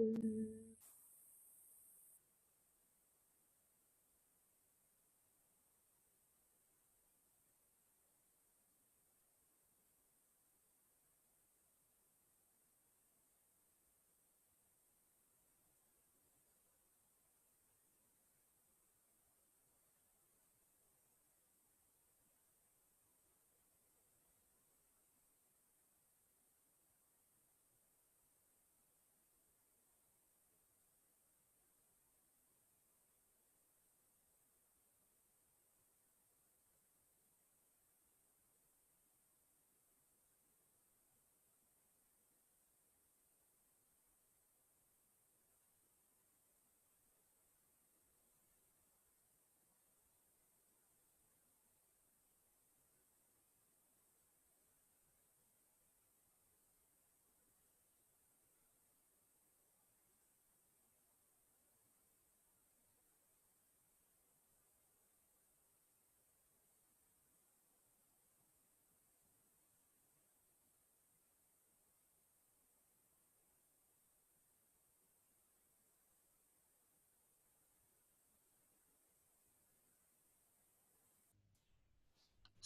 Mm-hmm.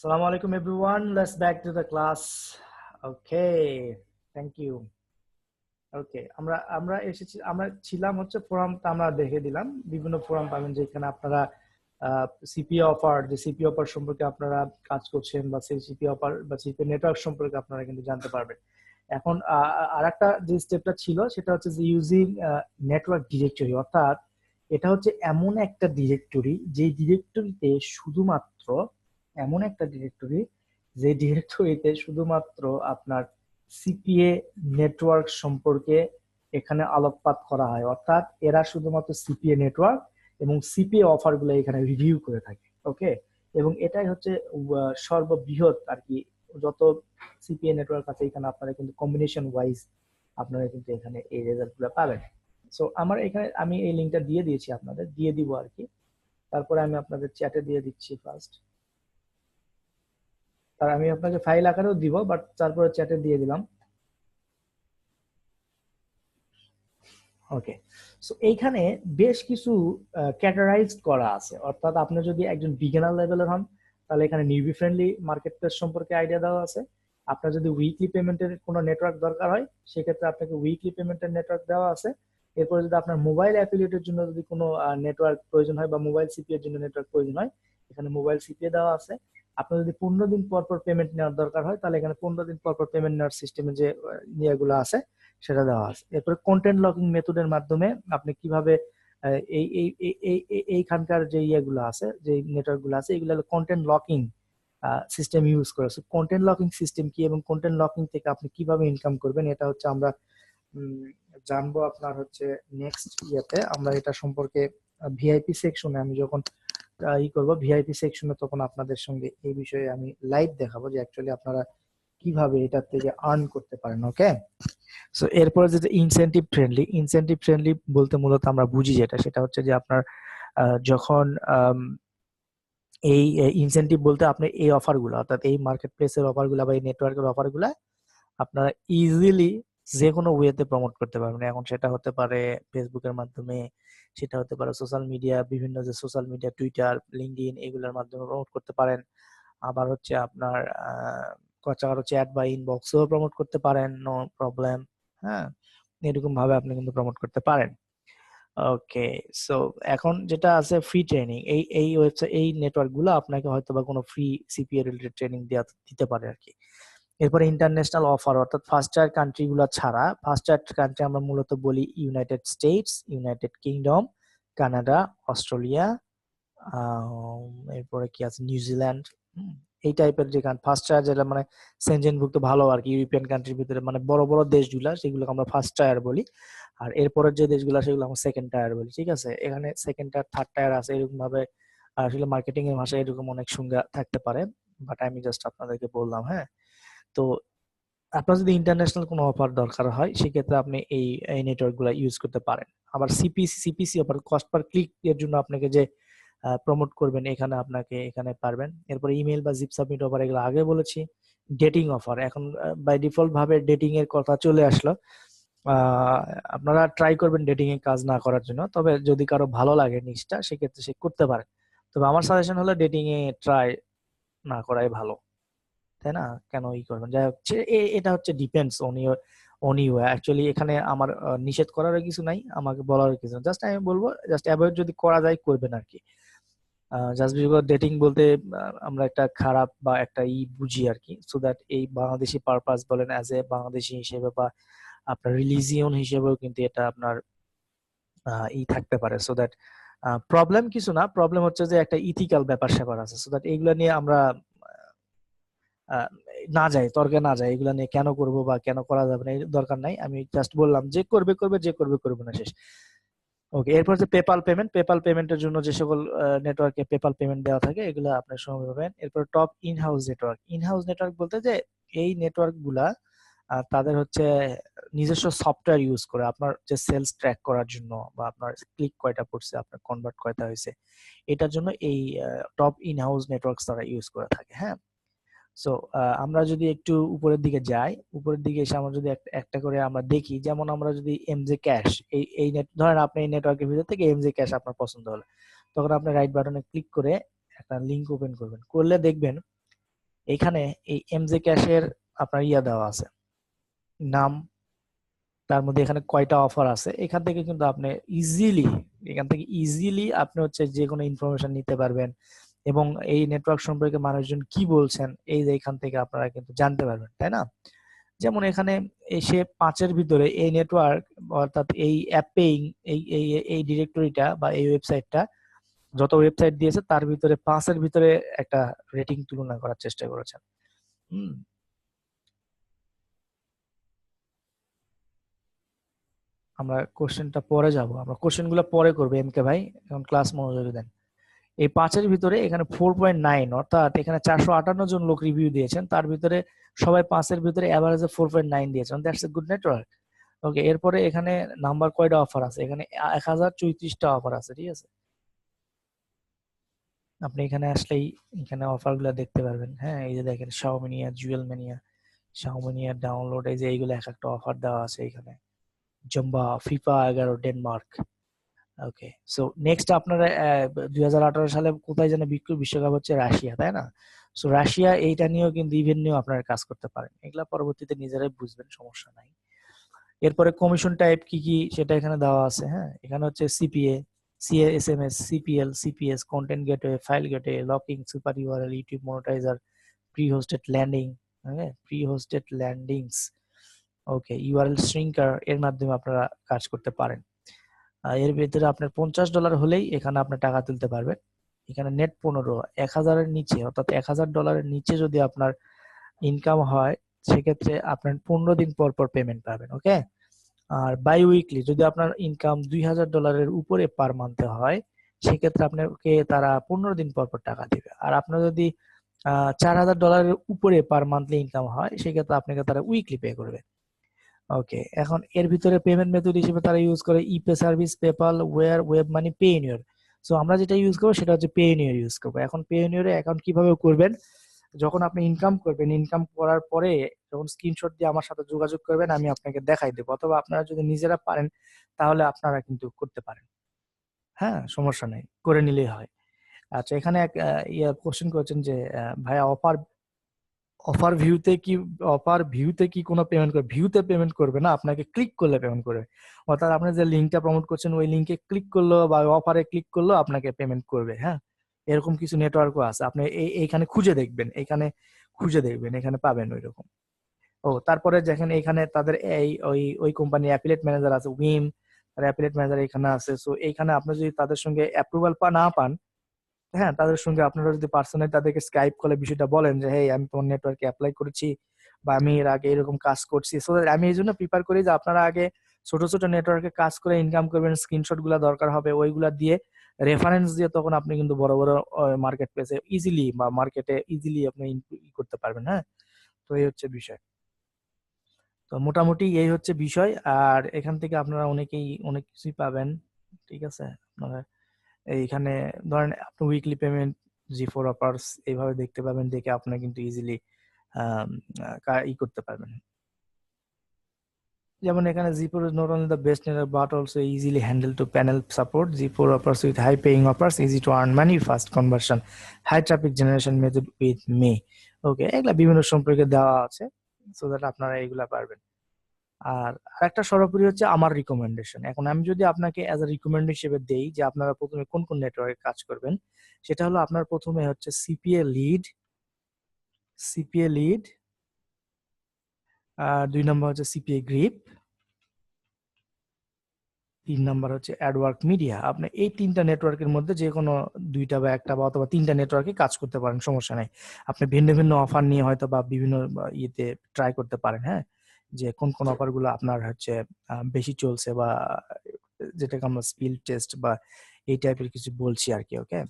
Assalamu alaikum, everyone. Let's back to the class. Okay. Thank you. ওকে আমরা আমরা এসেছি, আমরা ছিলাম হচ্ছে ফোরামটা আমরা দেখে দিলাম বিভিন্ন ফোরাম পাবেন যেখানে আপনারা সিপি অফার যে সিপি অফার সম্পর্কে আপনারা কাজ করছেন বা সেই সিপি অফার বা সিপি নেটওয়ার্ক সম্পর্কে আপনারা কিন্তু জানতে পারবেন এখন আর একটা যে স্টেপটা ছিল, সেটা হচ্ছে যে ইউজিং নেটওয়ার্ক ডিরেক্টরি অর্থাৎ এটা হচ্ছে এমন একটা ডিরেক্টরি যে ডিরেক্টরিতে শুধুমাত্র এমন একটা ডিরেক্টরি যে ডিরেক্টরিতে শুধুমাত্র আপনার সিপিএ নেটওয়ার্ক সম্পর্কে এখানে আলোকপাত করা হয়। অর্থাৎ এরা শুধুমাত্র সিপিএ নেটওয়ার্ক এবং সিপিএ অফারগুলো এখানে রিভিউ করে থাকে ওকে এবং এটাই হচ্ছে সর্ববৃহৎ আর কি। যত সিপিএ নেটওয়ার্ক আছে এখানে আপনারা কিন্তু কম্বিনেশন ওয়াইজ আপনারা কিন্তু এখানে এই রেজাল্টগুলো পাবেন। সো আমার এখানে আমি এই লিঙ্কটা দিয়ে দিয়েছি আপনাদের, দিয়ে দিব আর কি। তারপরে আমি আপনাদের চ্যাটে দিয়ে দিচ্ছি ফার্স্ট আর আমি আপনাকে ফাইল আকারেও দিব বাট তারপরে চ্যাটে দিয়ে দিলাম। ওকে সো এইখানে বেশ কিছু ক্যাটারাইজড করা আছে। অর্থাৎ আপনি যদি একজন বিগিনার লেভেলের হন, তাহলে এখানে নিউবি ফ্রেন্ডলি মার্কেট প্লেস সম্পর্কে আইডিয়া দেওয়া আছে। আপনার যদি উইকলি পেমেন্টের কোনো নেটওয়ার্ক দরকার হয়, সেক্ষেত্রে আপনাকে উইকলি পেমেন্টের নেটওয়ার্ক দেওয়া আছে। এরপরে যদি আপনার মোবাইল অ্যাফিলিয়েটের জন্য যদি কোনো নেটওয়ার্ক প্রয়োজন হয় বা মোবাইল সিপিএর জন্য নেটওয়ার্ক প্রয়োজন হয়, এখানে মোবাইল সিপিএ দেওয়া আছে। আপনার যদি পনেরো দিন পর পর পেমেন্ট নেওয়ার দরকার হয়, তাহলে এখানে পনেরো দিন পর পর পেমেন্ট নেওয়ার সিস্টেমে যে ইয়েগুলো আছে, সেটা দেওয়া আছে। এরপরে কন্টেন্ট লকিং মেথডের মাধ্যমে আপনি কীভাবে এই এই এইখানকার যে ইয়েগুলো আছে, যে নেটওয়ার্কগুলো আছে, এগুলো হলো কন্টেন্ট লকিং সিস্টেম ইউজ করে। কন্টেন্ট লকিং সিস্টেম কি এবং কন্টেন্ট লকিং থেকে আপনি কীভাবে ইনকাম করবেন, এটা হচ্ছে আমরা জানব আপনার হচ্ছে নেক্সট ইয়েতে। আমরা এটা সম্পর্কে ভিআইপি সেকশনে আমি যখন ই করব ভিআইপি সেকশনে তখন আপনাদের সঙ্গে এই বিষয়ে আমি লাইভ দেখাবো যে অ্যাকচুয়ালি আপনারা কীভাবে এটা থেকে আর্ন করতে পারেন ওকে সো এরপরে যেটা ইনসেন্টিভ ফ্রেন্ডলি ইনসেন্টিভ ফ্রেন্ডলি বলতে মূলত আমরা বুঝি যেটা, সেটা হচ্ছে যে আপনার যখন এই ইনসেন্টিভ বলতে আপনি এই অফারগুলো অর্থাৎ এই মার্কেট প্লেসের অফারগুলো বা এই নেটওয়ার্কের অফারগুলো আপনারা ইজিলি যে কোনো ওয়েতে প্রমোট করতে পারবেন। এখন সেটা হতে পারে ফেসবুকের মাধ্যমে সেটা হতে পারে সোশ্যাল মিডিয়া বিভিন্ন যে সোশ্যাল মিডিয়া টুইটার লিঙ্কডিন এগুলোর মাধ্যমে প্রমোট করতে পারেন। আবার হচ্ছে আপনার কারও চ্যাট বা ইনবক্সেও প্রমোট করতে পারেন নো প্রবলেম হ্যাঁ? এরকম ভাবে আপনি কিন্তু প্রমোট করতে পারেন। ওকে সো এখন যেটা আছে ফ্রি ট্রেনিং এই এই ওয়েবসাইট এই নেটওয়ার্কগুলো আপনাকে হয়তো বা কোনো ফ্রি সিপিএ রিলেটেড ট্রেনিং দেওয়া দিতে পারে আর কি। এরপরে ইন্টারন্যাশনাল অফার অর্থাৎ ফার্স্ট কান্ট্রি গুলো ছাড়া ফার্স্ট টায়ার কান্ট্রি আমরা মূলত বলি United States United Kingdom Canada Australia এরপরে কি আছে? নিউজিল্যান্ড এই টাইপের যে ফার্স্ট টায়ার যেটা মানে সেনজেনভুক্ত ভালো আর কি ইউরোপিয়ান কান্ট্রির ভিতরে মানে বড় বড় দেশগুলা, সেগুলোকে আমরা ফার্স্ট টায়ার বলি। আর এরপরের যে দেশগুলো, সেগুলো আমরা সেকেন্ড টায়ার বলি, ঠিক আছে? এখানে সেকেন্ড টায়ার থার্ড টায়ার আছে, এরকম ভাবে আসলে মার্কেটিং এর ভাষায় এরকম অনেক সংজ্ঞা থাকতে পারে বাট আমি জাস্ট আপনাদেরকে বললাম হ্যাঁ? তো আপনার যদি ইন্টারন্যাশনাল কোনো অফার দরকার হয়, সেক্ষেত্রে আপনি এই নেটওয়ার্কগুলা ইউজ করতে পারেন। আবার CPC CPC offer cost per click এর জন্য আপনাকে যে প্রমোট করবেন, এখানে আপনাকে এখানে পারবেন। এরপরে ইমেল বা জিপ সাবমিট অফার এগুলো আগে বলেছি ডেটিং অফার এখন বাই ডিফল্ট ভাবে ডেটিং এর কথা চলে আসলো। আপনারা ট্রাই করবেন ডেটিং এ কাজ না করার জন্য, তবে যদি কারও ভালো লাগে নিচটা সেক্ষেত্রে সে করতে পারে। তবে আমার সাজেশন হলো ডেটিং এ ট্রাই না করাই ভালো। তাই না? কেন ই করবেন? যাই হোক এটা হচ্ছে depends on your on you actually এখানে আমার নিষেধ করার কিছু নাই, আমাকে বলার কিছু নাই। জাস্ট আমি বলব জাস্ট অ্যাভয়েড যদি করা যায়, করবেন আর কি জাস্ট বিকজ ডেটিং বলতে আমরা একটা খারাপ বা একটা ই বুঝি আর কি সো দ্যাট এই বাংলাদেশি পারপাস বলেন অ্যাজ এ বাংলাদেশি হিসেবে বা আপনার রিলিজিয়ন হিসেবেও কিন্তু এটা আপনার ই থাকতে পারে। সো দ্যাট প্রবলেম কিছু না। প্রবলেম হচ্ছে যে একটা ইথিক্যাল ব্যাপার স্যাপার আছে। সো দ্যাট এগুলো নিয়ে আমরা না যায়, তর্কে না যায়, এগুলো নিয়ে কেন করব বা কেন করা যাবে না দরকার নাই। আমি জাস্ট বললাম, যে করবে করবে, যে করবে করবে না, শেষ। ওকে এরপর যে পেপাল পেমেন্ট পেপাল পেমেন্টের জন্য যে সকল নেটওয়ার্কে পেপাল পেমেন্ট দেওয়া থাকে, এগুলো আপনার সময় পাবেন। এরপর top in house network in house network বলতে যে এই নেটওয়ার্কগুলা তাদের হচ্ছে নিজস্ব সফটওয়্যার ইউজ করে, আপনার যে সেলস ট্র্যাক করার জন্য বা আপনার ক্লিক কয়টা পড়ছে আপনার কনভার্ট কয়টা হয়েছে, এটার জন্য এই টপ ইন হাউস নেটওয়ার্ক তারা ইউজ করে থাকে হ্যাঁ? সো আমরা যদি একটু উপরের দিকে যাই, উপরের দিকে এসে আমরা যদি একটা করে আমরা দেখি, যেমন আমরা যদি এমজে ক্যাশ এই এই নেট ধরেন আপনি এই নেটওয়ার্কের ভিতর থেকে এমজে ক্যাশ আপনার পছন্দ হলো। তখন আপনি রাইট বাটনে ক্লিক করে একটা লিংক ওপেন করবেন। করলে দেখবেন এখানে এই এমজে ক্যাশের আপনার ইয়া দেওয়া আছে। নাম, তার মধ্যে এখানে কয়টা অফার আছে। এখান থেকে কিন্তু আপনি ইজিলি এখান থেকে ইজিলি আপনি হচ্ছে যে কোনো ইনফরমেশন নিতে পারবেন। এবং এই নেটওয়ার্ক সম্পর্কে মানুষজন কি বলছেন, এই এখান থেকে আপনারা কিন্তু জানতে পারবেন, তাই না? যেমন এখানে এসে পাঁচের ভিতরে এই নেটওয়ার্ক অর্থাৎ এই অ্যাপেইং এই এই ডিরেক্টরিটা বা এই ওয়েবসাইটটা যত ওয়েবসাইট দিয়েছে, তার ভিতরে পাঁচের ভিতরে একটা রেটিং তুলনা করার চেষ্টা করেছেন। হুম। আমরা কোশ্চেনটা পরে যাব। আমরা কোশ্চেনগুলো পরে করব এম কে ভাই। এখন ক্লাস মনোযোগী দেন। এই পাঁচের ভিতরে এখানে ফোর পয়েন্ট নাইন অর্থাৎ এখানে চারশো আটান্ন জন লোক রিভিউ দিয়েছেন, তার ভিতরে সবাই পাঁচের ভিতরে অ্যাভারেজে ফোর পয়েন্ট নাইন দিয়েছেন। That's a good network okay এরপরে এখানে নাম্বার কয়টা অফার আছে? এখানে এক হাজার চৌত্রিশটা অফার আছে, ঠিক আছে? আপনি এখানে আসলেই এখানে অফারগুলা দেখতে পারবেন। হ্যাঁ এই যে দেখেন শাওমিনিয়া জুয়েল মেনিয়া শাওমিনিয়া ডাউনলোড এই যে এইগুলো এক একটা অফার দেওয়া আছে এখানে। জম্বা ফিফা এগারো ডেনমার্ক ওকে সো নেক্সট আপনারা দুই হাজার আঠারো সালে কোথায় যেন বিশ্বকাপ হচ্ছে রাশিয়া, তাই না? সো রাশিয়া এইটা নিয়েও কিন্তু ইভেন্ট নিয়েও আপনারা কাজ করতে পারেন। এগুলা পরবর্তীতে নিজেরাই বুঝবেন, সমস্যা নাই। এরপরে কমিশন টাইপ কি কি সেটা এখানে দেওয়া আছে হ্যাঁ? এখানে হচ্ছে CPA CA S M S CPL CPS content gateway file gateway locking super URL YouTube monetizer pre hosted landing হ্যাঁ pre hosted landings okay URL shrinker এর মাধ্যমে আপনারা কাজ করতে পারেন। এর ভিতরে আপনার পঞ্চাশ ডলার হলেই এখানে আপনি টাকা তুলতে পারবেন। এখানে নেট পনেরো, এক হাজারের নিচে, অর্থাৎ এক হাজার ডলারের নিচে যদি আপনার ইনকাম হয়, সেক্ষেত্রে আপনার পনেরো দিন পর পর পেমেন্ট পাবেন ওকে আর বাই উইকলি যদি আপনার ইনকাম দুই হাজার ডলারের উপরে পার মান্থে হয়, সেক্ষেত্রে আপনাকে তারা পনেরো দিন পর পর টাকা দিবে। আর আপনার যদি চার হাজার ডলারের উপরে পার মান্থলি ইনকাম হয়, সেক্ষেত্রে আপনাকে তারা উইকলি পে করবে। ওকে এখন এর ভিতরে পেমেন্ট মেথড হিসেবে তারা ইউজ করে ePay service PayPal or web money Payeer so আমরা যেটা ইউজ করব সেটা হচ্ছে পে ইউর ইউজ করব। এখন পে ইউর অ্যাকাউন্ট কীভাবে করবেন? যখন আপনি ইনকাম করবেন ইনকাম করার পরে যখন স্ক্রিনশট দিয়ে আমার সাথে যোগাযোগ করবেন, আমি আপনাকে দেখাই দেবো। অথবা আপনারা যদি নিজেরা পারেন, তাহলে আপনারা কিন্তু করতে পারেন। হ্যাঁ সমস্যা নেই। করে নিলেই হয়। আচ্ছা এখানে এক ইয়ে কোশ্চেন করেছেন যে ভাইয়া অফার অফার ভিউতে কি অফার ভিউতে কি কোনো পেমেন্ট করবে ভিউতে পেমেন্ট করবে না, আপনাকে ক্লিক করলে পেমেন্ট করবে। অর্থাৎ আপনি যে লিঙ্কটা প্রমোট করছেন, ওই লিঙ্কে ক্লিক করল বা অফারে ক্লিক করল, আপনাকে পেমেন্ট করবে হ্যাঁ? এরকম কিছু নেটওয়ার্কও আছে। আপনি এইখানে খুঁজে দেখবেন, এখানে খুঁজে দেখবেন, এখানে পাবেন ওই রকম ও, তারপরে যেখানে এখানে তাদের এই, ওই ওই কোম্পানি অ্যাপিলেট ম্যানেজার আছে উইম আর অ্যাপিলেট ম্যানেজার এখানে আছে। সো এইখানে আপনি যদি তাদের সঙ্গে অ্যাপ্রুভাল পা, না পান হ্যাঁ তাদের সঙ্গে আপনারা যদি পার্সোনালি তাদেরকে স্কাইপ কলে বিষয়টা বলেন যে হ্যাঁ আমি তোমার নেটওয়ার্কে অ্যাপ্লাই করেছি বা আমি এর আগে এরকম কাজ করছি। সো আমি এই জন্য প্রিপার করি যে, আপনারা আগে ছোট ছোট নেটওয়ার্কে কাজ করে ইনকাম করবেন স্ক্রিনশটগুলা দরকার হবে, ওইগুলা দিয়ে রেফারেন্স দিয়ে তখন আপনি কিন্তু বড় বড় মার্কেট প্লেসে ইজিলি বা মার্কেটে ইজিলি আপনি করতে পারবেন হ্যাঁ? তো এই হচ্ছে বিষয়। তো মোটামুটি এই হচ্ছে বিষয়। আর এখান থেকে আপনারা অনেকেই, অনেক কিছুই পাবেন, ঠিক আছে? আপনারা এইখানে ধরেন আপনি weekly payment G four offers এইভাবে দেখতে পাবেন, দেখে আপনি কিন্তু ইজিলি ই করতে পারবেন। যেমন এখানে G four is not only the best network but also easily handle to panel support G four offers with high paying offers easy to earn money fast conversion high traffic generation method with me okay এগুলা বিভিন্ন সম্পর্কে দেওয়া আছে so that আপনারা এগুলা পারবেন। আর আরেকটা সর্বোপরি হচ্ছে আমার রিকমেন্ডেশন এখন আমি যদি আপনাকে অ্যাজ আ রিকমেন্ড হিসেবে দেই যে আপনারা প্রথমে কোন কোন নেটওয়ার্কে কাজ করবেন, সেটা হলো আপনার প্রথমে হচ্ছে সিপিএ লিড সিপিএ লিড আর দুই নম্বর হচ্ছে সিপিএ গ্রিপ তিন নম্বর হচ্ছে অ্যাডওয়ার্ক মিডিয়া আপনি এই তিনটা নেটওয়ার্কের মধ্যে যে কোনো দুইটা বা একটা বা অথবা তিনটা নেটওয়ার্কে কাজ করতে পারেন, সমস্যা নেই। আপনি ভিন্ন ভিন্ন অফার নিয়ে হয়তো বা বিভিন্ন ইয়েতে ট্রাই করতে পারেন হ্যাঁ? যে কোন কোন অফারগুলো আপনার হচ্ছে বেশি চলছে বা, যেটাকে আমরা স্পিল টেস্ট বা এই টাইপের কিছু বলছি আর কি ওকে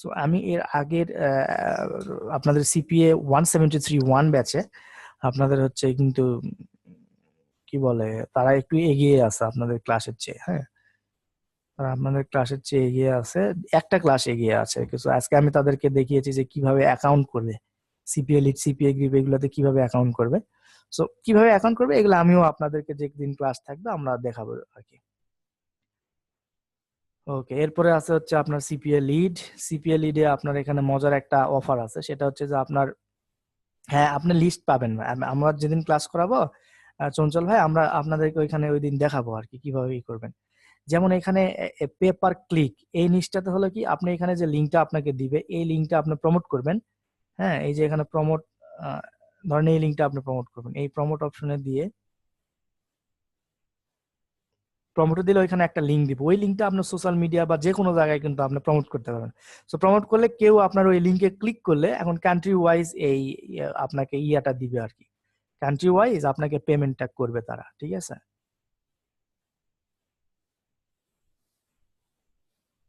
সো আমি এর আগের আপনাদের CPA one seventy three one ব্যাচে আপনাদের হচ্ছে কিন্তু, কি বলে, তারা একটু এগিয়ে আছে আপনাদের ক্লাসের চেয়ে হ্যাঁ? তারা আপনাদের ক্লাসের চেয়ে এগিয়ে আছে, একটা ক্লাস এগিয়ে আছে কিছু আজকে আমি তাদেরকে দেখিয়েছি যে কীভাবে অ্যাকাউন্ট করবে সিপিএ লিড সিপিএ গ্রিপ এগুলোতে কীভাবে অ্যাকাউন্ট করবে। সো কীভাবে অ্যাকাউন্ট করবে? এগুলো আমিও আপনাদেরকে যে দিন ক্লাস থাকবে, আমরা দেখাবো আর কি ওকে এরপরে আছে হচ্ছে আপনার সিপিএ লিড সিপিএ লিডে আপনার এখানে মজার একটা অফার আছে, সেটা হচ্ছে যে আপনার হ্যাঁ আপনি লিস্ট পাবেন। আমরা যেদিন ক্লাস করাবো চঞ্চল ভাই, আমরা আপনাদেরকে ওইখানে ওই দিন দেখাবো আর কি কীভাবে ই করবেন। যেমন এখানে পেপার ক্লিক এই জিনিসটাতে হলো কি, আপনি এখানে যে লিঙ্কটা আপনাকে দিবে, এই লিঙ্কটা আপনি প্রমোট করবেন। হ্যাঁ এই যে এখানে প্রমোট ধরেন এই লিঙ্কটা আপনি প্রমোট করবেন। এই প্রমোট অপশনে দিয়ে প্রমোট দিলে ওইখানে একটা লিঙ্ক দিব। ওই লিঙ্কটা আপনার সোশ্যাল মিডিয়া বা যে কোনো জায়গায় কিন্তু আপনি প্রমোট করতে পারবেন। সো প্রমোট করলে কেউ আপনার ওই লিঙ্কে ক্লিক করলে এখন কান্ট্রি ওয়াইজ এই ইয়ে আপনাকে ইয়াটা দিবে আর কি। কান্ট্রি ওয়াইজ আপনাকে পেমেন্টটা করবে তারা, ঠিক আছে?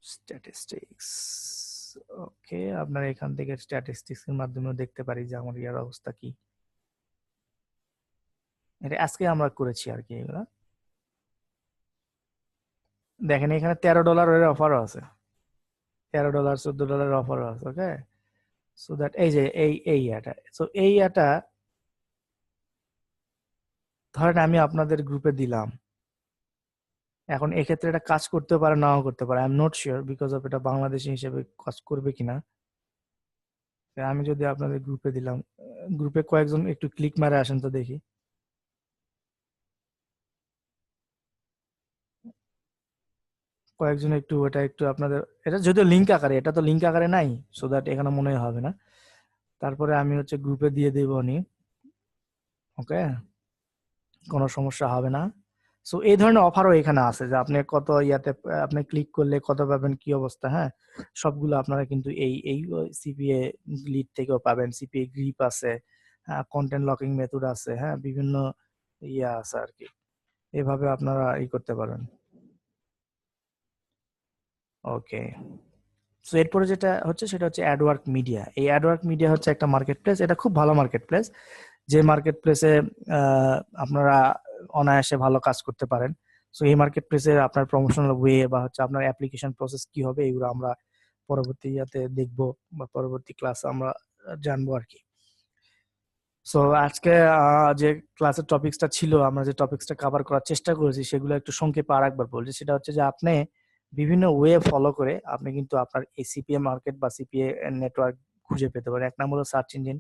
স্ট্যাটিস্টিক্স ওকে আপনার এখান থেকে স্ট্যাটিস্টিক্স এর মাধ্যমে দেখতে পারি যে আমার ইয়ার অবস্থা কি। এটা আজকে আমরা করেছি আর কি এগুলা। দেখেন এখানে তেরো ডলারের অফারও আছে। তেরো ডলার, চোদ্দ ডলারের অফারও আছে ওকে সো দ্যাট এই যে, এই এই এটা সো এই এটা ধরেন আমি আপনাদের গ্রুপে দিলাম। এখন এক্ষেত্রে এটা কাজ করতে পারে, নাও করতে পারে। I'm not sure because of এটা বাংলাদেশি হিসেবে কাজ করবে কিনা। আমি যদি আপনাদের গ্রুপে দিলাম, গ্রুপে কয়েকজন একটু ক্লিক মারে আসেন তো দেখি। কয়েকজন একটু ওটা একটু আপনাদের, এটা যদিও লিঙ্ক আকারে, এটা তো লিঙ্ক আকারে নাই সো দ্যাট এখানে মনে হবে না। তারপরে আমি হচ্ছে গ্রুপে দিয়ে দেব নি ওকে কোনো সমস্যা হবে না। সো এই ধরনের অফারও এখানে আছে যে আপনি কত ইয়াতে, আপনি ক্লিক করলে কত পাবেন, কি অবস্থা হ্যাঁ? সবগুলো আপনারা কিন্তু এই এই সিপিএ লিড থেকেও পাবেন। সিপিএ গ্রিপ আছে কন্টেন্ট লকিং মেথড আছে হ্যাঁ? বিভিন্ন ইয়া আছে আর কি। এভাবে আপনারা ই করতে পারেন। ওকে। সো এরপরে যেটা হচ্ছে সেটা হচ্ছে অ্যাডওয়ার্ক মিডিয়া এই অ্যাডওয়ার্ক মিডিয়া হচ্ছে একটা মার্কেট প্লেস এটা খুব ভালো মার্কেট প্লেস যে মার্কেট প্লেসে আপনারা অনায়াসে ভালো কাজ করতে পারেন। সো এই মার্কেট প্লেসে আপনার প্রমোশনাল ওয়ে বা হচ্ছে আপনার অ্যাপ্লিকেশন প্রসেস কি হবে, এগুলো আমরা পরবর্তী ইয়াতে দেখব বা পরবর্তী ক্লাস আমরা জানব আর কি। সো আজকে যে ক্লাসের টপিকসটা ছিল, আমরা যে টপিকসটা কভার করার চেষ্টা করেছি, সেগুলো একটু সংক্ষেপে আর একবার বলছি। সেটা হচ্ছে যে আপনি বিভিন্ন ওয়ে ফলো করে আপনি কিন্তু আপনার এসিপিএ মার্কেট বা সিপিএ নেটওয়ার্ক খুঁজে পেতে পারেন। এক নম্বর সার্চ ইঞ্জিন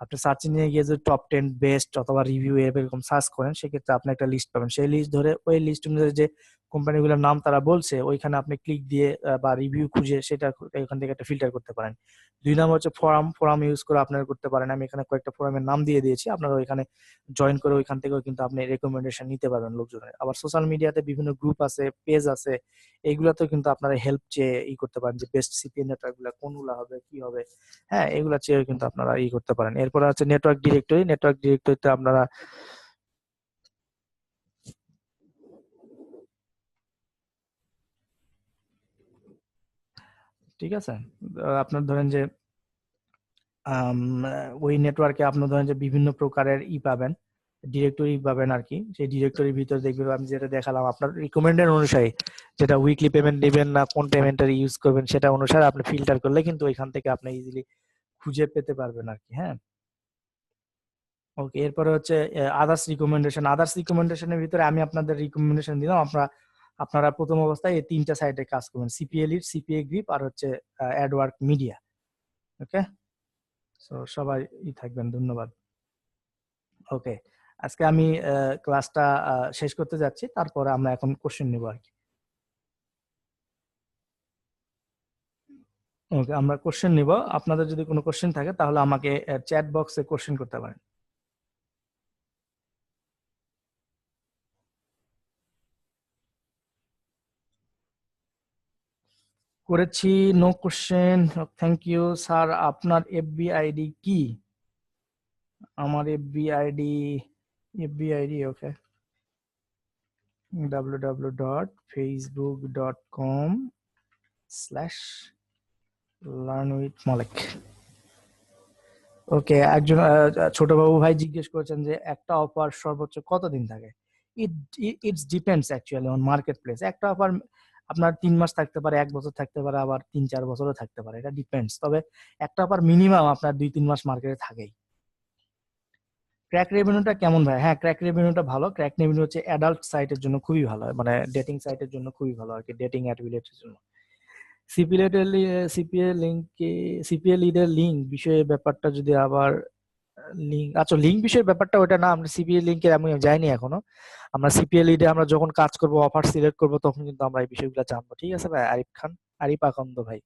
আপনি সার্চ ইঞ্জিনে গিয়ে যদি টপ টেন বেস্ট অথবা রিভিউ এরকম সার্চ করেন, সেক্ষেত্রে আপনি একটা লিস্ট পাবেন। সেই লিস্ট ধরে ওই লিস্ট অনুযায়ী যে কোম্পানিগুলোর নাম তারা বলছে, ওইখানে আপনি ক্লিক দিয়ে বা রিভিউ খুঁজে সেটা এখান থেকে একটা ফিল্টার করতে পারেন। দুই নম্বর হচ্ছে ফোরাম ফোরাম ইউজ করে আপনারা করতে পারেন। আমি এখানে কয়েকটা ফোরামের নাম দিয়ে দিয়েছি। আপনারা ওইখানে জয়েন করে ওইখান থেকেও কিন্তু আপনি রেকমেন্ডেশন নিতে পারবেন লোকজনের। আবার সোশ্যাল মিডিয়াতে বিভিন্ন গ্রুপ আছে পেজ আছে এইগুলাতেও কিন্তু আপনারা হেল্প চেয়ে ই করতে পারেন যে বেস্ট সিপিএন নেটওয়ার্কগুলা কোনগুলা হবে, কি হবে? হ্যাঁ এগুলা চেয়েও কিন্তু আপনারা ই করতে পারেন। এরপরে আছে নেটওয়ার্ক ডিরেক্টরি নেটওয়ার্ক ডিরেক্টরিতে আপনারা ঠিক আছে? আপনার ধরেন যে ওই নেটওয়ার্কে আপনার ধরেন যে বিভিন্ন প্রকারের ই পাবেন ডিরেক্টরি পাবেন আর কি। সেই ডিরেক্টরির ভিতর দেখবেন আমি যেটা দেখালাম, আপনার রিকমেন্ডেড অনুসারে যেটা উইকলি পেমেন্ট নেবেন না কোন পেমেন্টের ইউজ করবেন, সেটা অনুসারে আপনি ফিল্টার করলে কিন্তু ওইখান থেকে আপনি ইজিলি খুঁজে পেতে পারবেন আর কি হ্যাঁ? ওকে এরপরে হচ্ছে আদার্স রিকমেন্ডেশন আদার্স রিকমেন্ডেশনের ভিতরে আমি আপনাদের রিকমেন্ডেশন দিলাম। আপনারা আপনারা প্রথম অবস্থায় এই তিনটা সাইডে কাজ করবেন। সিপিএল লিড সিপিএ গ্রিপ আর হচ্ছে অ্যাডওয়ার্ক মিডিয়া ওকে সো সবাই ই থাকবেন, ধন্যবাদ। ওকে আজকে আমি ক্লাসটা শেষ করতে যাচ্ছি। তারপরে আমরা এখন কোশ্চেন নিব আর কি। ওকে আমরা কোশ্চেন নিব। আপনাদের যদি কোনো কোশ্চেন থাকে, তাহলে আমাকে চ্যাট বক্সে কোশ্চেন করতে পারেন। করেছি। No question thank you sir আপনার এফবি আইডি কি? আমার FB ID FB ID okay www.facebook.com slash learn with Malik okay একজন ছোট বাবু ভাই জিজ্ঞেস করেছেন যে একটা অফার সর্বোচ্চ কতদিন থাকে? It it's depends actually on market place একটা অফার আপনার তিন মাস থাকতে পারে, এক বছর থাকতে পারে, আবার তিন, চার বছরও থাকতে পারে। এটা ডিপেন্ডস তবে একটা অফার মিনিমাম আপনার দুই, তিন মাস মার্কেটে থাকেই। ক্র্যাক রেভিনিউটা কেমন ভাই? হ্যাঁ ক্র্যাক রেভিনিউটা ভালো। ক্র্যাক রেভিনিউ হচ্ছে অ্যাডাল্ট সাইটের জন্য খুবই ভালো মানে ডেটিং সাইটের জন্য খুবই ভালো আর কি ডেটিং অ্যাডভিলেটের জন্য। সিপিএল সিপিএ লিঙ্কে সিপিএল লিডের লিঙ্ক বিষয়ে ব্যাপারটা যদি আবার লিঙ্ক আচ্ছা লিঙ্ক বিষয়ের ব্যাপারটা ওটা না, আমরা সিপিএল লিঙ্কের আমি যাইনি এখনও। আমরা সিপিএল লিডে আমরা যখন কাজ করব অফার সিলেক্ট করব, তখন কিন্তু আমরা এই বিষয়গুলো জানব। ঠিক আছে ভাই? আরিফ খান, আরিফ আকন্দ ভাই।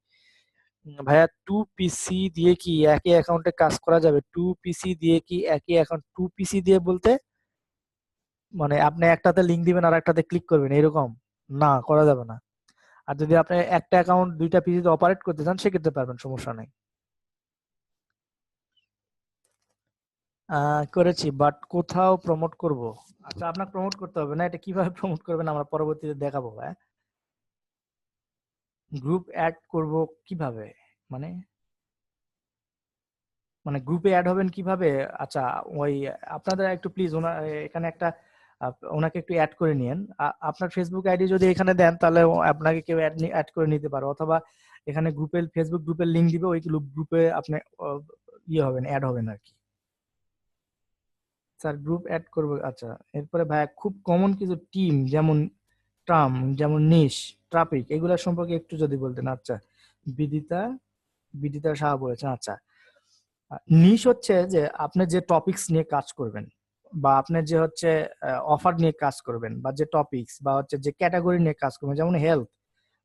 ভাইয়া টু পিসি দিয়ে কি একই অ্যাকাউন্টে কাজ করা যাবে? টু পিসি দিয়ে কি একই অ্যাকাউন্ট টু পিসি দিয়ে বলতে? মানে আপনি একটাতে লিঙ্ক দিবেন আর একটাতে ক্লিক করবেন, এরকম? না, করা যাবে না। আর যদি আপনি একটা অ্যাকাউন্ট দুইটা পিসিতে অপারেট করতে চান, সেক্ষেত্রে পারবেন, সমস্যা নেই। করেছি বাট কোথাও প্রমোট করব? আচ্ছা আপনাকে প্রমোট করতে হবে না, এটা কীভাবে প্রমোট করবেন আমরা পরবর্তীতে দেখাবো ভাই গ্রুপ অ্যাড করব কীভাবে? মানে মানে গ্রুপে অ্যাড হবেন কীভাবে? আচ্ছা ওই আপনাদের একটু প্লিজ এখানে একটা, ওনাকে একটু অ্যাড করে নিন আপনার ফেসবুক আইডি যদি এখানে দেন, তাহলে আপনাকে কেউ অ্যাড করে নিতে পারে, অথবা এখানে গ্রুপের ফেসবুক গ্রুপের লিংক দিবে, ওই গ্রুপে আপনি ইয়ে হবেন অ্যাড হবেন আর কি। স্যার গ্রুপ অ্যাড করব। আচ্ছা এরপরে ভাই খুব কমন কিছু টিম যেমন টার্ম, যেমন নিশ, ট্রাফিক, এগুলা সম্পর্কে একটু যদি বলতেন। আচ্ছা বিদিতা বিদিতা শাহ বলেছেন। আচ্ছা নিশ হচ্ছে যে আপনি যে টপিকস নিয়ে কাজ করবেন বা আপনি যে হচ্ছে অফার নিয়ে কাজ করবেন বা যে টপিকস বা হচ্ছে যে ক্যাটাগরি নিয়ে কাজ করবেন, যেমন হেলথ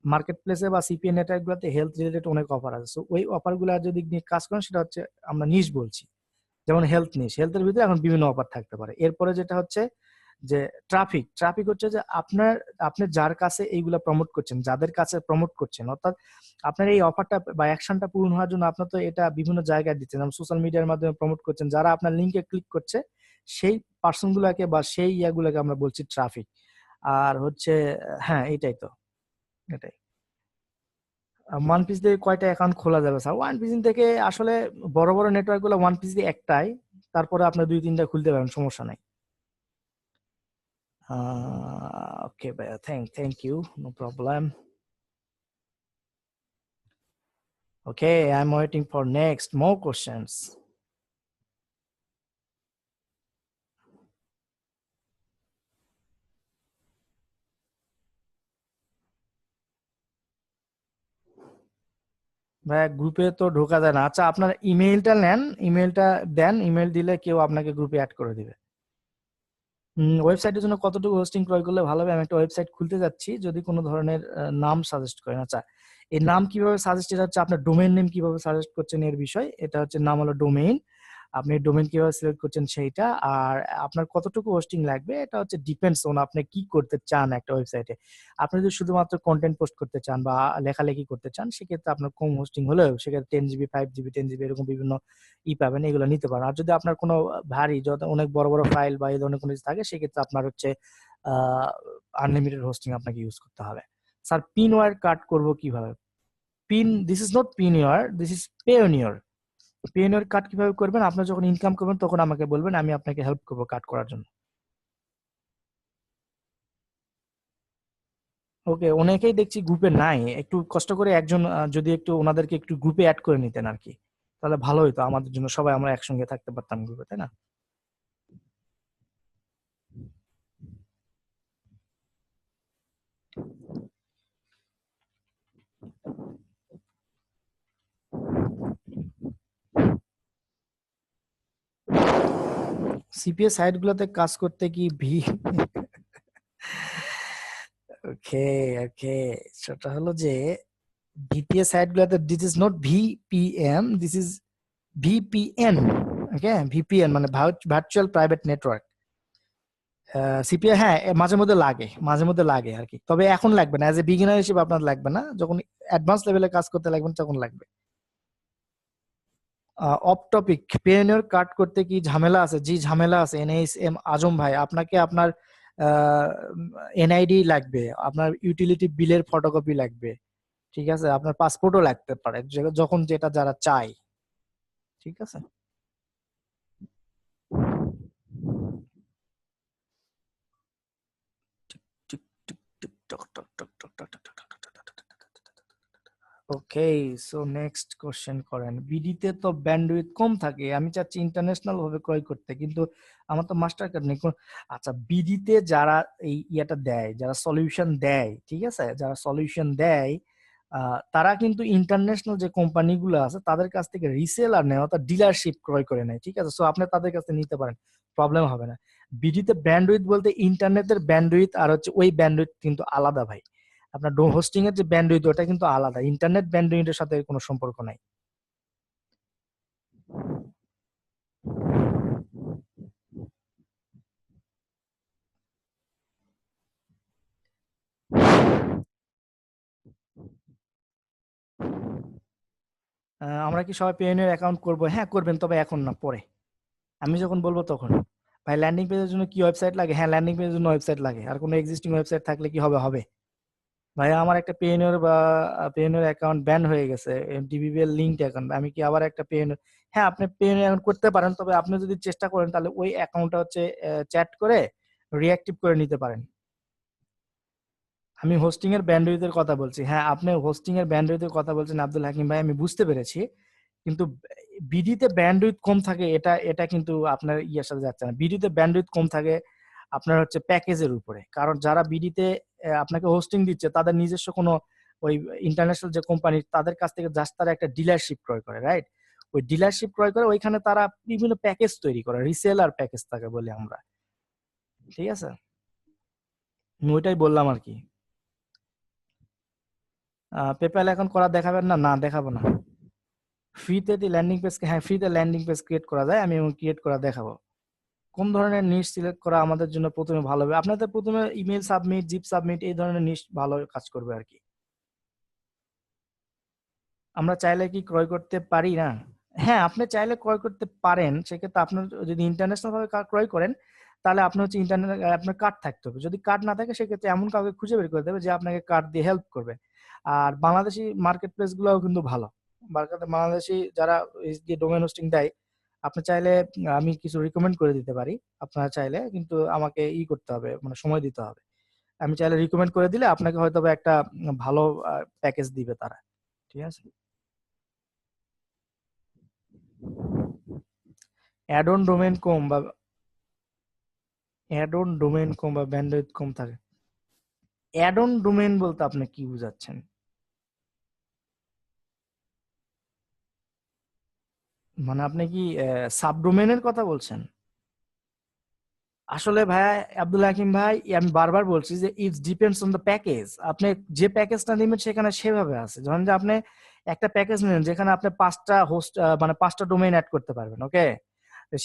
মার্কেট প্লেসে বা সিপিএ নেটওয়ার্ক গুলোতে হেলথ রিলেটেড অনেক অফার আছে। সো ওই অফারগুলা যদি নিয়ে কাজ করেন, সেটা হচ্ছে আমরা নিশ বলছি। যেমন হেলথ নিশ হেলথের ভিতরে এখন বিভিন্ন অফার থাকতে পারে। এরপরে যেটা হচ্ছে যে ট্রাফিক ট্রাফিক হচ্ছে যে আপনার, আপনি যার কাছে এইগুলা প্রমোট করছেন, যাদের কাছে প্রমোট করছেন, অর্থাৎ আপনার এই অফারটা বা অ্যাকশনটা পূরণ হওয়ার জন্য আপনার তো এটা বিভিন্ন জায়গায় দিচ্ছেন, যেমন সোশ্যাল মিডিয়ার মাধ্যমে প্রমোট করছেন, যারা আপনার লিঙ্কে ক্লিক করছে, সেই পার্সনগুলোকে বা সেই ইয়াগুলাকে আমরা বলছি ট্রাফিক আর হচ্ছে হ্যাঁ এটাই তো, এটাই। ওয়ান পিস দিয়ে কয়টা অ্যাকাউন্ট খোলা যাবে স্যার ওয়ান পিস থেকে আসলে বড় বড় নেটওয়ার্কগুলো ওয়ান পিস দিয়ে একটাই তারপরে আপনার দুই তিনটা খুলতে পারেন সমস্যা নাই। ওকে ভাইয়া thank thank you no problem okay Okay, I'm waiting for next more questions. ভাইয়া গ্রুপে তো ঢোকা যায় না। আচ্ছা আপনার ইমেইলটা নেন ইমেইলটা দেন ইমেইল দিলে কেউ আপনাকে গ্রুপে অ্যাড করে দিবে। ওয়েবসাইটের জন্য কতটুকু হোস্টিং ক্রয় করলে ভালো হবে? আমি একটা ওয়েবসাইট খুলতে যাচ্ছি, যদি কোনো ধরনের নাম সাজেস্ট করেন। আচ্ছা এই নাম কীভাবে সাজেস্ট এটা হচ্ছে আপনার ডোমেইন নেম কীভাবে সাজেস্ট করছেন এর বিষয়, এটা হচ্ছে নাম হলো ডোমেইন আপনি ডোমেন কীভাবে সিলেক্ট করছেন সেইটা আর আপনার কতটুকু হোস্টিং লাগবে এটা হচ্ছে ডিপেন্ডস অন আপনি কি করতে চান একটা ওয়েবসাইটে আপনি যদি শুধুমাত্র কন্টেন্ট পোস্ট করতে চান বা লেখালেখি করতে চান, সেক্ষেত্রে আপনার কম হোস্টিং হলেও সেক্ষেত্রে ten GB five GB ten GB এরকম বিভিন্ন ই পাবেন, এগুলো নিতে পারেন। আর যদি আপনার কোনো ভারী যত অনেক বড় বড় ফাইল বা এই ধরনের কোনো কিছু থাকে, সেক্ষেত্রে আপনার হচ্ছে আনলিমিটেড হোস্টিং আপনাকে ইউজ করতে হবে। স্যার পিন ওয়ার কাট করব কীভাবে? Pin this is not pin war this is Payoneer PNR cut কীভাবে করবেন? আপনার যখন ইনকাম করবেন, তখন আমাকে বলবেন, আমি আপনাকে হেল্প করব কাট করার জন্য। ওকে অনেকেই দেখছি গ্রুপে নাই। একটু কষ্ট করে একজন যদি একটু ওনাদেরকে একটু গ্রুপে অ্যাড করে নিতেন আর কি। তাহলে ভালো হইতো। আমাদের জন্য সবাই আমরা একসঙ্গে থাকতে পারতাম গ্রুপে তাই না? সিপিএ সাইটগুলোতে কাজ করতে কি ভি ওকে ওকে সেটা হলো যে VPA সাইটগুলোতে this is not VPM this is VPN okay VPN মানে ভার্চুয়াল প্রাইভেট নেটওয়ার্ক সিপিএ হ্যাঁ মাঝে মধ্যে লাগে, মাঝে মধ্যে লাগে আর কি। তবে এখন লাগবে না অ্যাজ এ বিগিনার হিসেবে আপনার লাগবে না। যখন অ্যাডভান্স লেভেলে কাজ করতে লাগবেন, তখন লাগবে। অফ টপিক পেনিয়র কাট করতে কি ঝামেলা আছে জি ঝামেলা আছে এনএস এম আজম ভাই আপনাকে আপনার এনআইডি লাগবে আপনার ইউটিলিটি বিলের ফটোকপি লাগবে ঠিক আছে আপনার পাসপোর্টও লাগতে পারে যখন যেটা যারা চায় ঠিক আছে ওকে সো নেক্সট কোশ্চেন করেন। বিডিতে তো ব্যান্ডউইথ কম থাকে, আমি চাচ্ছি ইন্টারন্যাশনাল ভাবে ক্রয় করতে, কিন্তু আমার তো মাস্টার কার্ড নেই। আচ্ছা বিডিতে যারা এই ইয়েটা দেয়, যারা সলিউশন দেয়, ঠিক আছে? যারা সলিউশন দেয় তারা কিন্তু ইন্টারন্যাশনাল যে কোম্পানিগুলো আছে, তাদের কাছ থেকে রিসেলার নেয় অর্থাৎ ডিলারশিপ ক্রয় করে নেয়, ঠিক আছে? সো আপনি তাদের কাছ থেকে নিতে পারেন প্রবলেম হবে না। বিডিতে ব্যান্ডউইথ বলতে ইন্টারনেটের ব্যান্ডউইথ আর হচ্ছে ওই ব্যান্ডউইথ কিন্তু আলাদা ভাই। আপনার হোস্টিং এর যে ব্যান্ডউইথ ওটা কিন্তু আলাদা। ইন্টারনেট ব্যান্ডউইথের সাথে কোনো সম্পর্ক নাই। আমরা কি সবাই পেএনএর অ্যাকাউন্ট করব? হ্যাঁ করবেন, তবে এখন না, পরে। আমি যখন বলব তখন। ভাই ল্যান্ডিং পেজের জন্য কি ওয়েবসাইট লাগে? হ্যাঁ ল্যান্ডিং পেজের জন্য ওয়েবসাইট লাগে। আর কোনো এক্সিস্টিং ওয়েবসাইট থাকলে কি হবে? হবে। ভাই আমার একটা পেএনএর বা পেএনএর অ্যাকাউন্ট ব্যান হয়ে গেছে। ডিবিবিএল লিঙ্কড অ্যাকাউন্ট আমি কি আবার একটা পেএনএর হ্যাঁ আপনি পেএনএর অ্যাকাউন্ট করতে পারেন, তবে আপনি যদি চেষ্টা করেন, তাহলে ওই অ্যাকাউন্টটা হচ্ছে চ্যাট করে রিঅ্যাক্টিভ করে নিতে পারেন। আমি হোস্টিং এর ব্যান্ডউইথের কথা বলছি। হ্যাঁ আপনি হোস্টিং এর ব্যান্ডউইথের কথা বলছেন, আব্দুল হাকিম ভাই, আমি বুঝতে পেরেছি। কিন্তু বিডিতে ব্যান্ডউইথ কম থাকে, এটা এটা কিন্তু আপনার ইয়ের সাথে যাচ্ছে না। বিডিতে ব্যান্ডউইথ কম থাকে আপনার হচ্ছে প্যাকেজের উপরে। কারণ যারা বিডিতে আপনাকে হোস্টিং দিচ্ছে, তাদের নিজস্ব কোনো ওই ইন্টারন্যাশনাল যে কোম্পানি তাদের কাছ থেকে জাস্ট তারা একটা ডিলারশিপ ক্রয় করে রাইট ওই ডিলারশিপ ক্রয় করে, ওইখানে তারা বিভিন্ন প্যাকেজ তৈরি করে রিসেলার প্যাকেজ থাকে বলি আমরা। ঠিক আছে? ওইটাই বললাম আর কি। পেপ্যাল এখন করা দেখাবেন না? না, দেখাবো না। ফ্রিতে ল্যান্ডিং পেজ হ্যাঁ ফ্রিতে ল্যান্ডিং পেজ ক্রিয়েট করা যায়, আমি ক্রিয়েট করা দেখাবো। কোন ধরনের নিশ সিলেক্ট করা আমাদের জন্য প্রথমে ভালো হবে? আপনাদের প্রথমে ইমেল সাবমিট জিপ সাবমিট এই ধরনের নিশ ভালো কাজ করবে আর কি। আমরা চাইলে কি ক্রয় করতে পারি না? হ্যাঁ আপনি চাইলে ক্রয় করতে পারেন। সেক্ষেত্রে আপনার যদি ইন্টারন্যাশনাল ভাবে ক্রয় করেন, তাহলে আপনি হচ্ছে ইন্টারনেট আপনার কার্ড থাকতে হবে। যদি কার্ড না থাকে, সেক্ষেত্রে এমন কাউকে খুঁজে বের করে দেবে যে আপনাকে কার্ড দিয়ে হেল্প করবে। আর বাংলাদেশি মার্কেট প্লেস গুলোও কিন্তু ভালো। বাংলাদেশি যারা ডোমেন হোস্টিং দেয় আপনি চাইলে আমি কিছু রিকমেন্ড করে দিতে পারি। আপনারা চাইলে কিন্তু আমাকে ই করতে হবে মানে সময় দিতে হবে। আমি চাইলে রিকমেন্ড করে দিলে আপনাকে হয়তো একটা ভালো প্যাকেজ দিবে তারা। ঠিক আছে? অ্যাড অন ডোমেন কম বা অ্যাড অন ডোমেন কম বা ব্যান্ডউইথ কম থাকে। অ্যাড অন ডোমেন বলতে আপনি কি বুঝাচ্ছেন? মানে আপনি কি সাবডোমেনের কথা বলছেন? আসলে ভাই আব্দুল হাকিম ভাই আমি বারবার বলছি যে it's depends on the package আপনি যে প্যাকেজটা নেবেন সেখানে সেভাবে আছে। ধরেন যে আপনি একটা প্যাকেজ নেন যেখানে আপনি পাঁচটা হোস্ট মানে পাঁচটা ডোমেইন অ্যাড করতে পারবেন ওকে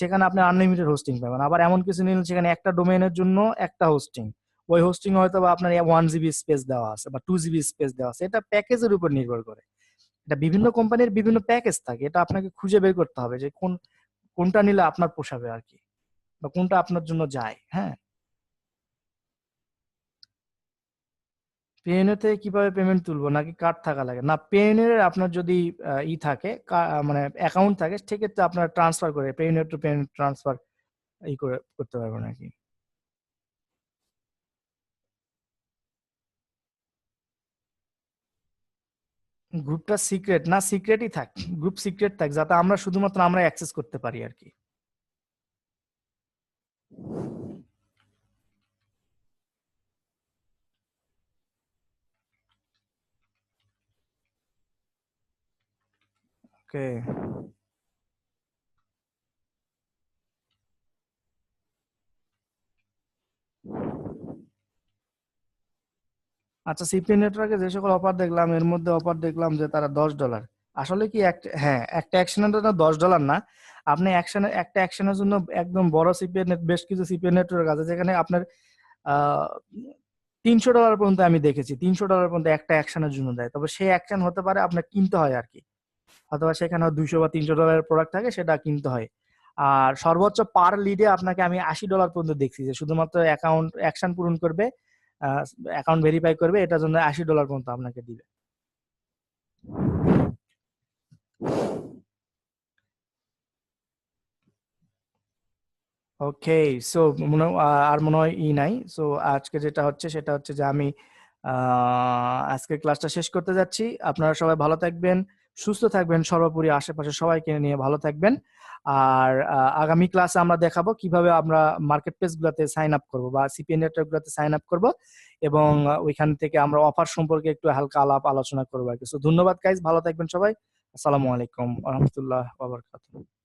সেখানে আপনি আনলিমিটেড হোস্টিং পাবেন। আবার এমন কিছু নিলেন সেখানে একটা ডোমেইনের জন্য একটা হোস্টিং ওই হোস্টিং হয়তো বা আপনার ওয়ান জিবি স্পেস দেওয়া আছে বা টু জিবি স্পেস দেওয়া আছে। এটা প্যাকেজের উপর নির্ভর করে। এটা বিভিন্ন কোম্পানির বিভিন্ন প্যাকেজ থাকে। এটা আপনাকে খুঁজে বের করতে হবে যে কোন কোনটা নিলে আপনার পোষাবে আর কি বা কোনটা আপনার জন্য যায় হ্যাঁ? থেকে কীভাবে পেমেন্ট তুলবো? নাকি কার্ড থাকা লাগে? না পেএনএ আপনার যদি ই থাকে মানে অ্যাকাউন্ট থাকে সেক্ষেত্রে আপনার ট্রান্সফার করে পেএনএ টু পেএনএ ট্রান্সফার ই করে করতে পারবেন আর কি। গ্রুপটা সিক্রেট, না সিক্রেটই থাক, গ্রুপ সিক্রেট থাক, যাতে আমরা শুধুমাত্র আমরা অ্যাক্সেস করতে পারি আর কি। ওকে। আচ্ছা সিপি নেটওয়ার্কে যে সকল অফার দেখলাম, এর মধ্যে অফার দেখলাম যে তারা দশ ডলার আসলে কি হ্যাঁ একটা অ্যাকশনের জন্য দশ ডলার না। আপনি অ্যাকশনে একটা অ্যাকশনের জন্য একদম বড় সিপিএ নেট বেশ কিছু সিপিএ নেটওয়ার্ক আছে যেখানে আপনার তিনশো ডলার পর্যন্ত আমি দেখেছি। তিনশো ডলার পর্যন্ত একটা অ্যাকশনের জন্য দেয়। তবে সেই অ্যাকশন হতে পারে আপনার কিনতে হয় আর কি। অথবা সেখানে দুইশো বা তিনশো ডলারের প্রোডাক্ট থাকে, সেটা কিনতে হয়। আর সর্বোচ্চ পার লিডে আপনাকে আমি আশি ডলার পর্যন্ত দেখছি যে শুধুমাত্র অ্যাকাউন্ট অ্যাকশন পূরণ করবে। অ্যাকাউন্ট ভেরিফাই করবে এটার জন্য আশি ডলার পর্যন্ত আপনাকে দিবে। ওকে সো মনে আর মনে হয় ই নাই। সো আজকে যেটা হচ্ছে সেটা হচ্ছে যে আমি আহ, আজকের ক্লাসটা শেষ করতে যাচ্ছি। আপনারা সবাই ভালো থাকবেন সুস্থ থাকবেন সর্বোপরি আশেপাশে সবাইকে নিয়ে ভালো থাকবেন। আর আগামী ক্লাসে আমরা দেখাবো কীভাবে আমরা মার্কেট প্লেস গুলাতে সাইন আপ করব বা সিপিএন নেটওয়ার্ক গুলাতে সাইন আপ করব এবং ওইখান থেকে আমরা অফার সম্পর্কে একটু হালকা আলাপ আলোচনা করব আর কি। ধন্যবাদ গাইজ ভালো থাকবেন সবাই। আসসালামু আলাইকুম রহমতুল্লাহ বাবরকাতুহ